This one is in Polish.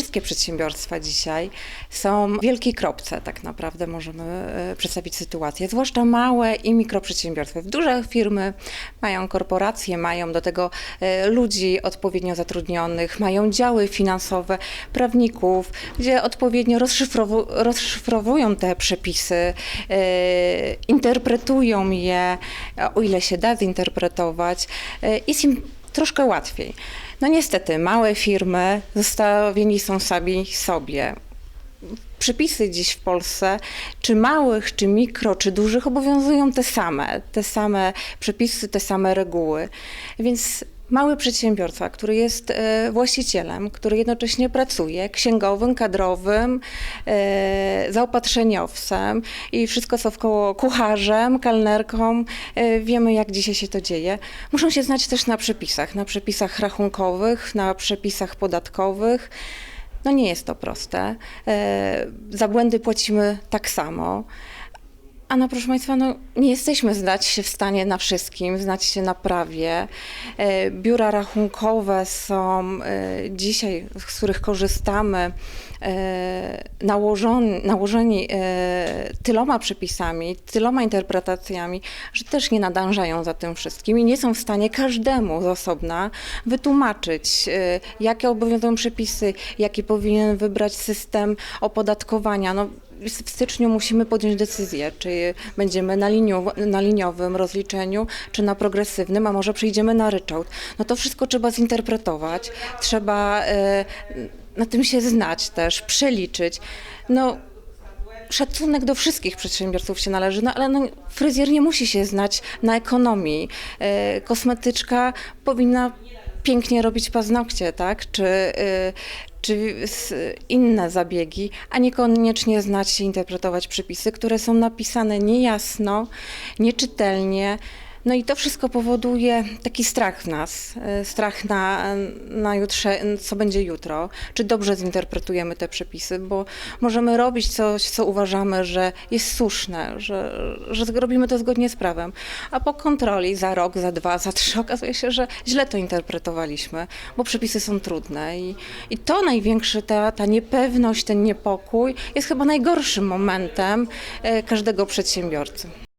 wszystkie przedsiębiorstwa dzisiaj są w wielkiej kropce, tak naprawdę możemy e, przedstawić sytuację, zwłaszcza małe i mikroprzedsiębiorstwa. Duże firmy mają korporacje, mają do tego e, ludzi odpowiednio zatrudnionych, mają działy finansowe, prawników, gdzie odpowiednio rozszyfrowu- rozszyfrowują te przepisy, e, interpretują je, o ile się da zinterpretować, jest im troszkę łatwiej. No niestety, małe firmy zostawieni są sami sobie. Przepisy dziś w Polsce, czy małych, czy mikro, czy dużych, obowiązują te same, te same przepisy, te same reguły. Więc mały przedsiębiorca, który jest e, właścicielem, który jednocześnie pracuje, księgowym, kadrowym, e, zaopatrzeniowcem i wszystko co wkoło kucharzem, kelnerką, e, wiemy jak dzisiaj się to dzieje, muszą się znać też na przepisach, na przepisach rachunkowych, na przepisach podatkowych. No nie jest to proste. Za błędy płacimy tak samo. A proszę Państwa, no, nie jesteśmy znać się w stanie na wszystkim, znać się na prawie. E, Biura rachunkowe są e, dzisiaj, z których korzystamy, e, nałożeni e, tyloma przepisami, tyloma interpretacjami, że też nie nadążają za tym wszystkim i nie są w stanie każdemu z osobna wytłumaczyć, jakie obowiązują przepisy, jaki powinien wybrać system opodatkowania. No, w styczniu musimy podjąć decyzję, czy będziemy na, liniu, na liniowym rozliczeniu, czy na progresywnym, a może przejdziemy na ryczałt. No to wszystko trzeba zinterpretować, trzeba e, na tym się znać też, przeliczyć. No, szacunek do wszystkich przedsiębiorców się należy, no ale no, fryzjer nie musi się znać na ekonomii. E, kosmetyczka powinna pięknie robić paznokcie, tak? Czy, y, czy inne zabiegi, a niekoniecznie znać się, interpretować przepisy, które są napisane niejasno, nieczytelnie. No i to wszystko powoduje taki strach w nas, y, strach na, na jutrze, co będzie jutro, czy dobrze zinterpretujemy te przepisy, bo możemy robić coś, co uważamy, że jest słuszne, że, że robimy to zgodnie z prawem, a po kontroli za rok, za dwa, za trzy okazuje się, że źle to interpretowaliśmy, bo przepisy są trudne i, i to największy, ta, ta niepewność, ten niepokój jest chyba najgorszym momentem e, każdego przedsiębiorcy.